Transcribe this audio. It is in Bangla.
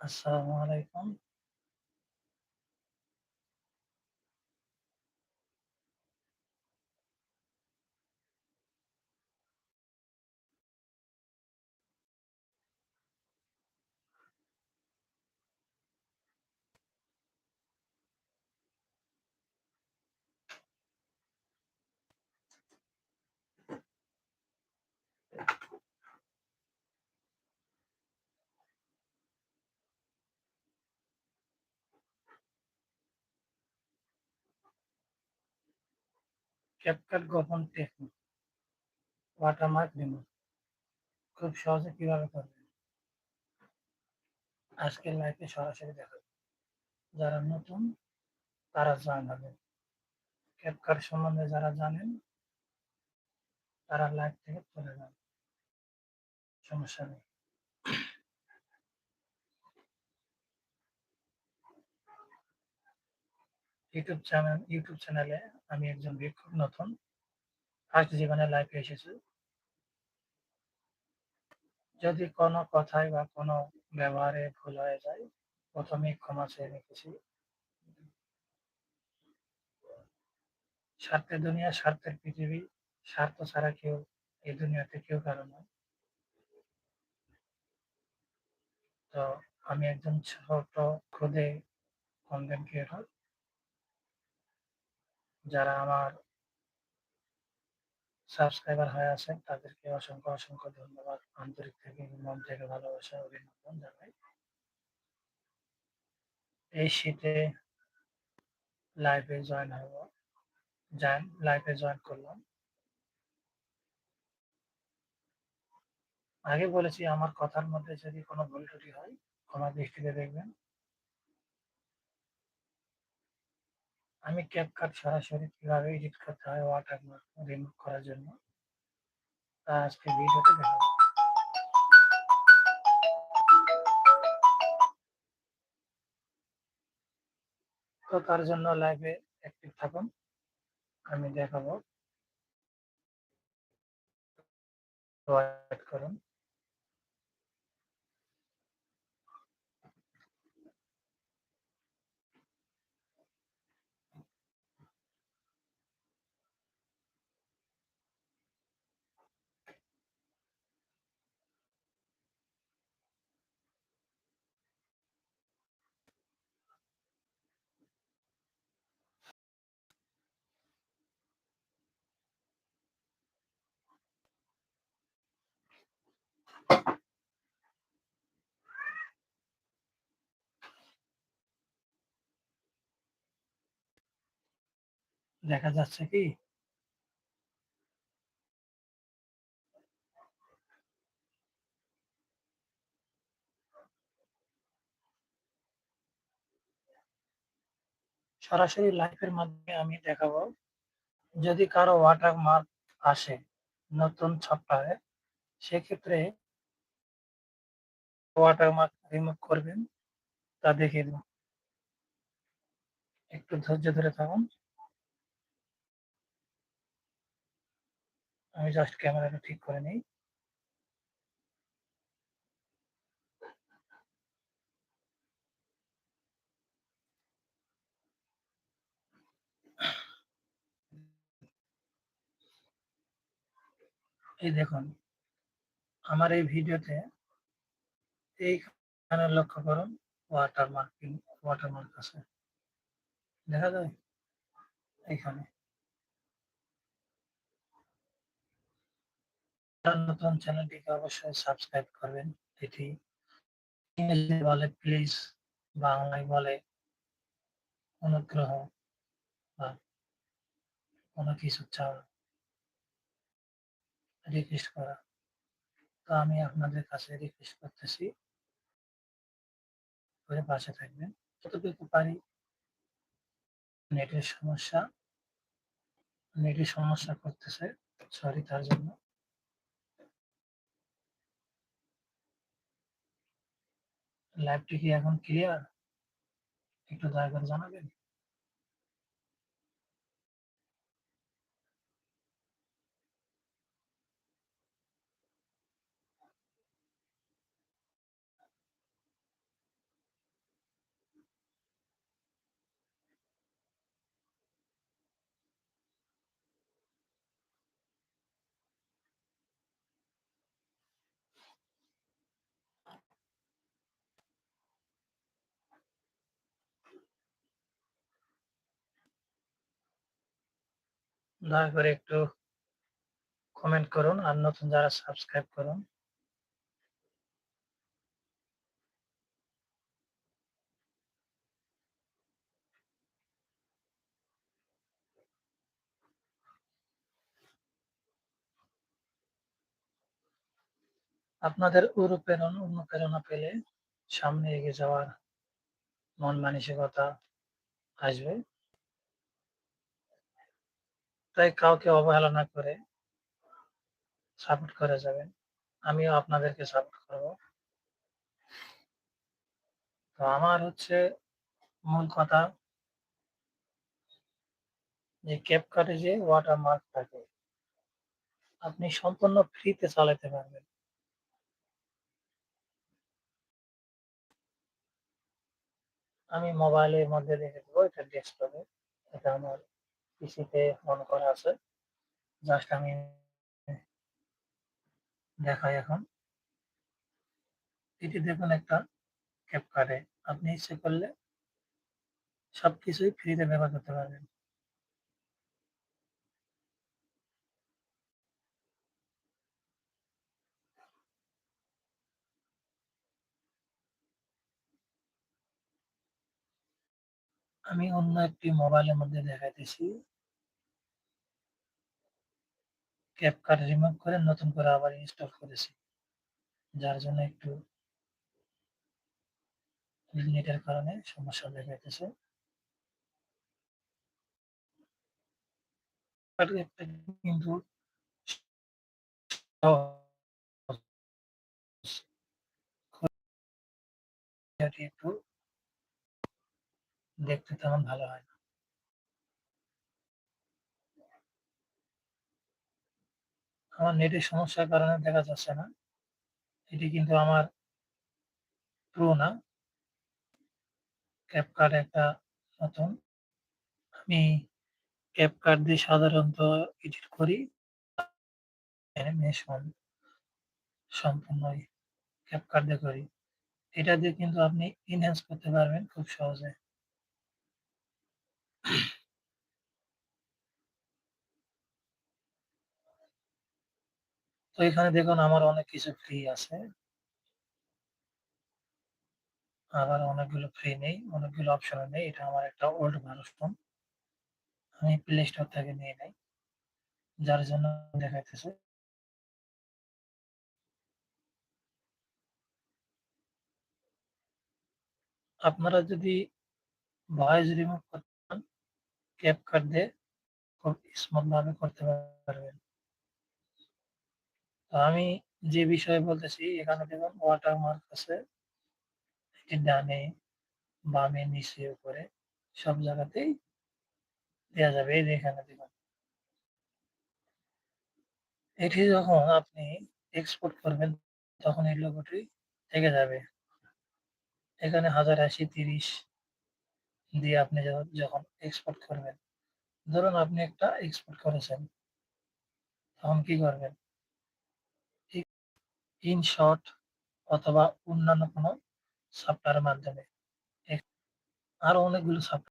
আসসালামু আলাইকুম। CapCut গোপন টেকনিক ওয়াটারমার্ক রিমুভ খুব সহজে কীভাবে করবেন? আজকের লাইভে সরাসরি দেখাবো। যারা নতুন, তারা হবে। ক্যাপকাট সম্বন্ধে যারা জানেন, তারা লাইভ থেকে চলে যান। সমস্যা নেই। ইউটিউব চ্যানেল ইউটিউব চ্যানেলে আমি একজন ভিক্ষুক নতুন। ফার্স্ট জীবনে লাইভে এসেছি। যদি কোনো কথায় বা কোনো ব্যবহারে ভুল হয়ে যায়, প্রথমেই ক্ষমা চেয়ে রেখেছি। স্বার্থের দুনিয়া, স্বার্থের পৃথিবী, স্বার্থ ছাড়া কেউ এই দুনিয়াতে কেউ কারও নয়। তো আমি একজন ছোট খুদে কন্টেন্ট ক্রিয়েটর যারা আমার সাবস্ক্রাইবার হয়ে আছেন, তাদেরকে অসংখ্য অসংখ্য ধন্যবাদ। আন্তরিক থেকে মন থেকে ভালোবাসা, অভিনন্দন জানাই। এই শীতে লাইভে জয়েন হব। লাইভে জয়েন করলাম। আগে বলেছি, আমার কথার মধ্যে যদি কোনো ভুল ত্রুটি হয়, ক্ষমা দৃষ্টিতে দেখবেন। আমি ক্যাপকাট সরাসরি কীভাবে এডিট করতে হয় ওয়াটারমার্ক রিমুভ করার জন্য? তা আজকে ভিডিওতে দেখাবো। তো তার জন্য লাইভে অ্যাক্টিভ থাকুন, আমি দেখাবো। করুন। দেখা যাচ্ছে কি? সরাসরি লাইভের মাধ্যমে আমি দেখাবো। যদি কারও ওয়াটার মার্ক আসে নতুন সফটওয়্যারে সেক্ষেত্রে ওয়াটার মার্ক রিমুভ করবেন। তা দেব একটু ধৈর্য ধরে থাকুন। আমি জাস্ট ক্যামেরাটা ঠিক করে নিই। এই দেখুন, আমার এই ভিডিওতে এইখানে লক্ষ্য করুন ওয়াটার মার্কিং ওয়াটার মার্ক আছে। দেখা যায়? এইখানে। নতুন চ্যানেলটিকে অবশ্যই সাবস্ক্রাইব করবেন, এটি ইংরেজি বলে প্লিজ বাংলায় বলে অনুগ্রহ, বা কোনো কিছু চাওয়া রিকোয়েস্ট করা। তো আমি আপনাদের কাছে রিকোয়েস্ট করতেছি। করে পাশে থাকবেন। যতটুকু পারি। নেটের সমস্যা। নেটের সমস্যা করতেছে। সরি তার জন্য। লাইভটি কি এখন ক্লিয়ার একটু দয়া করে জানাবেন? দয়া করে একটু কমেন্ট করুন আর নতুন যারা সাবস্ক্রাইব করুন। আপনাদের অনুপ্রেরণা অনুপ্রেরণা পেলে সামনে এগিয়ে যাওয়ার মন মানসিকতা আসবে। তাই কাউকে অবহেলা করে সাপোর্ট করে যাবেন। আমিও আপনাদেরকে সাপোর্ট করব। তো আমার হচ্ছে মূল কথা যে ক্যাপকাটে যে ওয়াটার মার্ক থাকে, আপনি সম্পূর্ণ ফ্রিতে চালাতে পারবেন। আমি মোবাইলের মধ্যে দেখে দেবো, এটা ডেস্কটপে এটা আমার পিসিতে অন করা আছে। জাস্ট আমি দেখাই এখন। এটি দেখুন একটা ক্যাপকাটে আপনি ইচ্ছে করলে সবকিছুই ফ্রিতে ব্যবহার করতে পারবেন। আমি অন্য একটি মোবাইলের মধ্যে দেখাইতেছি। ক্যাপকাট রিমুভ করে নতুন করে আবার ইনস্টল করেছি। যার জন্য একটু নেটের কারণে সমস্যা দেখাইতেছে। কিন্তু একটু দেখতে তেমন ভালো হয় না। আমার নেটের সমস্যার কারণে দেখা যাচ্ছে না। এটি কিন্তু আমার প্রো না। ক্যাপকার্ড একটা নতুন। আমি ক্যাপকার্ড দিয়ে সাধারণত এডিট করি। সম্পূর্ণই ক্যাপকার্ড দিয়ে করি। এটা দিয়ে কিন্তু আপনি ইনহ্যান্স করতে পারবেন খুব সহজে। তো এখানে দেখুন, আমার অনেক কিছু ফ্রি আছে। আবার অনেকগুলো ফ্রি নেই, অনেকগুলো অপশন নেই। এটা আমার একটা ওল্ড ভার্সন আমি প্লে স্টোর থেকে নিয়ে নেই। যার জন্য দেখাইতেছে। আপনারা যদি ভয়েস রিমুভ করতে চান ক্যাপকাট দিয়ে খুব স্মুথ ভাবে করতে পারবেন। তো আমি যে বিষয়ে বলতেছি, এখানে দেখুন ওয়াটার মার্ক আছে ডানে, বামে, নিচে, উপরে সব জায়গাতেই দেওয়া যাবে। এই এখানে দেখুন। এটি যখন আপনি এক্সপোর্ট করবেন, তখন এই লোগোটি থেকে যাবে। এখানে হাজার আশি, তিরিশ দিয়ে আপনি যখন এক্সপোর্ট করবেন। ধরুন আপনি একটা এক্সপোর্ট করেছেন। তখন কি করবেন? ইন শর্ট অথবা অন্যান্য কোনো সফটওয়্যারের মাধ্যমে। আরও অনেকগুলো সফটওয়্যার